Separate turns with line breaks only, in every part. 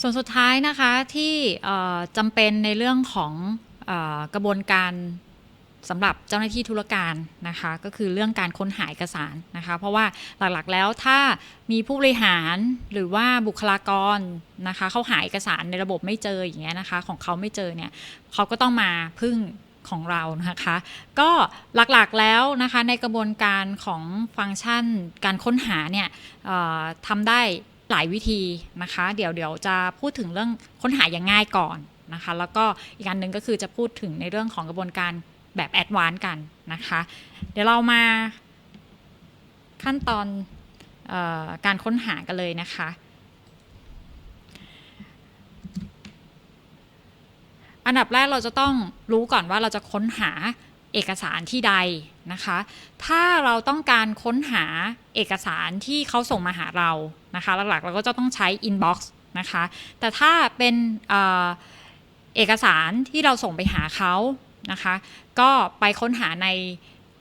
ส่วนสุดท้ายนะคะที่จำเป็นในเรื่องของอกระบวนการสำหรับเจ้าหน้าที่ธุรการนะคะก็คือเรื่องการค้นหาเอกสารนะคะเพราะว่าหลักๆแล้วถ้ามีผู้บริหารหรือว่าบุคลากรนะคะเขาหาเอกสารในระบบไม่เจออย่างเงี้ยนะคะของเขาไม่เจอเนี่ยเขาก็ต้องมาพึ่งของเรานะคะ ก็หลักๆแล้วนะคะในกระบวนการของฟังก์ชันการค้นหาเนี่ยทำได้ หลายวิธีนะคะ เดี๋ยวเดี๋ยวจะพูดถึงเรื่องค้นหาอย่างง่ายก่อนนะคะ แล้วก็อีกอันหนึ่งก็คือจะพูดถึงในเรื่องของกระบวนการแบบแอดวานซ์กันนะคะ เดี๋ยวเรามาขั้นตอนออการค้นหากันเลยนะคะ อันดับแรกเราจะต้องรู้ก่อนว่าเราจะค้นหาเอกสารที่ใดนะคะ ถ้าเราต้องการค้นหาเอกสารที่เขาส่งมาหาเรา นะคะ หลักๆ เราก็จะต้องใช้ inbox นะคะ แต่ถ้าเป็นเอกสารที่เราส่งไปหาเขานะคะ ก็ไปค้นหาใน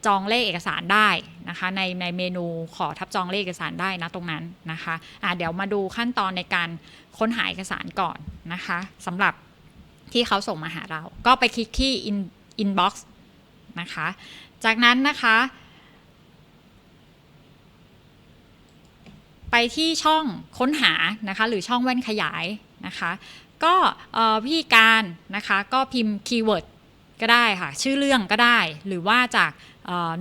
จองเลขเอกสารได้นะคะในในเมนูขอทับจองเลขเอกสารได้นะตรงนั้นนะคะะเดี๋ยวมาดูขั้นตอนในการค้นหาเอกสารก่อนนะคะสำหรับที่เขาส่งมาหาเรา ก็ไปคลิกที่ in inbox นะคะ จากนั้นนะคะ ไปที่ช่องค้นหานะคะหรือช่องแว่นขยายนะคะก็เอ่อวิธีการนะคะก็พิมพ์คีย์เวิร์ดก็ได้ค่ะ ชื่อเรื่องก็ได้ หรือว่าจาก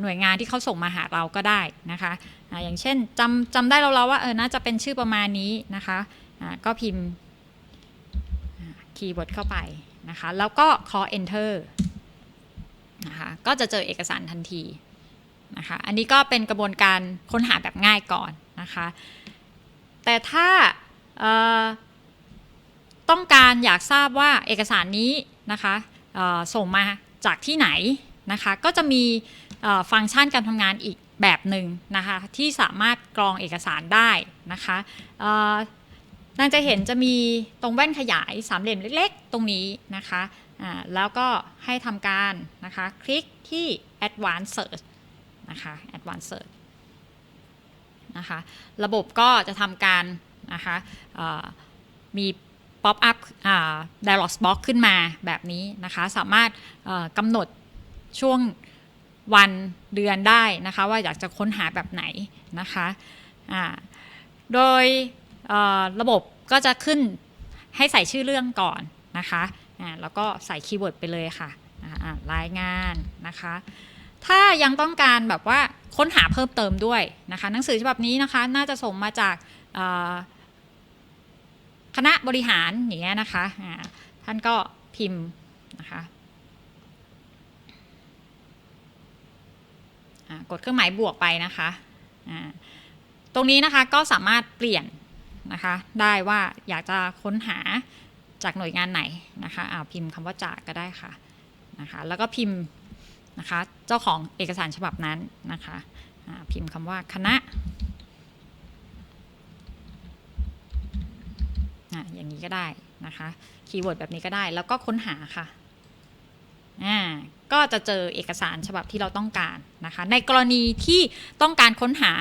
หน่วยงานที่เขาส่งมาหาเราก็ได้นะคะอย่างเช่นจำจำได้เราแล้วว่าเออน่าจะเป็นชื่อประมาณนี้นะคะก็พิมพ์คีย์เวิร์ดเข้าไปนะคะแล้วก็ call enter นะคะก็จะเจอเอกสารทันทีนะคะอันนี้ก็เป็นกระบวนการค้นหาแบบง่ายก่อนนะคะ แต่ถ้าต้องการอยากทราบว่าเอกสารนี้นะคะส่งมาจากที่ไหนนะคะก็จะมีฟังก์ชันการทำงานอีกแบบหนึ่งนะคะที่สามารถกรองเอกสารได้นะคะนางจะเห็นจะมีตรงแว่นขยายสามเหลี่ยมเล็กๆ ตรงนี้นะคะแล้วก็ให้ทำการนะคะคลิกที่ advanced search นะคะ advanced search นะคะ ระบบก็จะทำการนะคะมีป๊อปอัพ dialog box ขึ้นมาแบบนี้นะคะ สามารถกำหนดช่วงวันเดือนได้นะคะ ว่าอยากจะค้นหาแบบไหนนะคะโดยระบบก็จะขึ้นให้ใส่ชื่อเรื่องก่อนนะคะแล้วก็ใส่คีย์เวิร์ดไปเลยค่ะรายงานนะคะ ถ้ายังต้องการแบบว่า ค้นหาเพิ่มเติมด้วยนะคะ หนังสือฉบับนี้นะคะ น่าจะส่งมาจากคณะบริหารอย่างเงี้ยนะคะ ท่านก็พิมพ์นะคะกดเครื่องหมายบวกไปนะคะตรงนี้นะคะก็สามารถเปลี่ยนนะคะได้ว่าอยากจะค้นหาจากหน่วยงานไหนนะคะอ่าพิมพ์คำว่าจากก็ได้ค่ะนะคะแล้วก็พิมพ์ นะคะ เจ้าของเอกสารฉบับนั้นนะคะพิมพ์คำว่าคณะอย่างนี้ก็ได้นะคะคีย์เวิร์ดแบบนี้ก็ได้แล้วก็ค้นหาค่ะก็จะเจอเอกสารฉบับที่เราต้องการนะคะ ในกรณีที่ต้องการค้นหา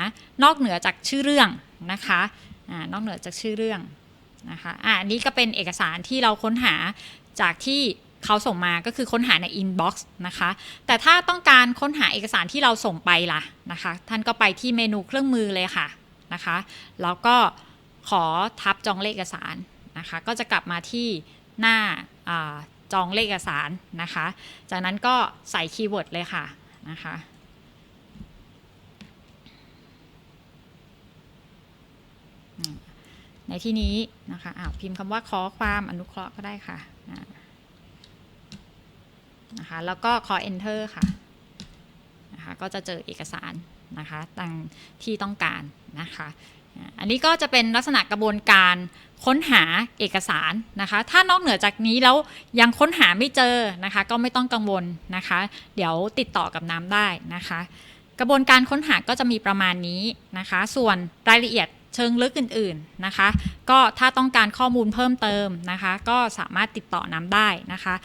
นอกเหนือจากชื่อเรื่องนะคะอนอกเหนือจากชื่อเรื่องนะคะอันนี้ก็เป็นเอกสารที่เราค้นหาจากที่ เขาส่งมาก็คือค้นหาใน inbox นะคะ แต่ถ้าต้องการค้นหาเอกสารที่เราส่งไปล่ะนะคะ ท่านก็ไปที่เมนูเครื่องมือเลยค่ะนะคะ แล้วก็ขอทับจองเลขเอกสารนะคะ ก็จะกลับมาที่หน้าอจองเลขเอกสารนะคะ จากนั้นก็ใส่คีย์เวิร์ดเลยค่ะนะคะในที่นี้นะคะอ้าวพิมพ์คำว่าขอความอนุเคราะห์ก็ได้ค่ะ นะคะแล้วก็ขอ enter ค่ะนะคะก็จะเจอเอกสารนะคะตามที่ต้องการนะคะอันนี้ก็จะเป็นลักษณะกระบวนการค้นหาเอกสารนะคะ ถ้านอกเหนือจากนี้แล้วยังค้นหาไม่เจอนะคะ ก็ไม่ต้องกังวลนะคะ เดี๋ยวติดต่อกับน้ำได้นะคะ กระบวนการค้นหาก็จะมีประมาณนี้นะคะ ส่วนรายละเอียดเชิงลึกอื่นๆนะคะ ก็ถ้าต้องการข้อมูลเพิ่มเติมนะคะ ก็สามารถติดต่อน้ำได้นะคะ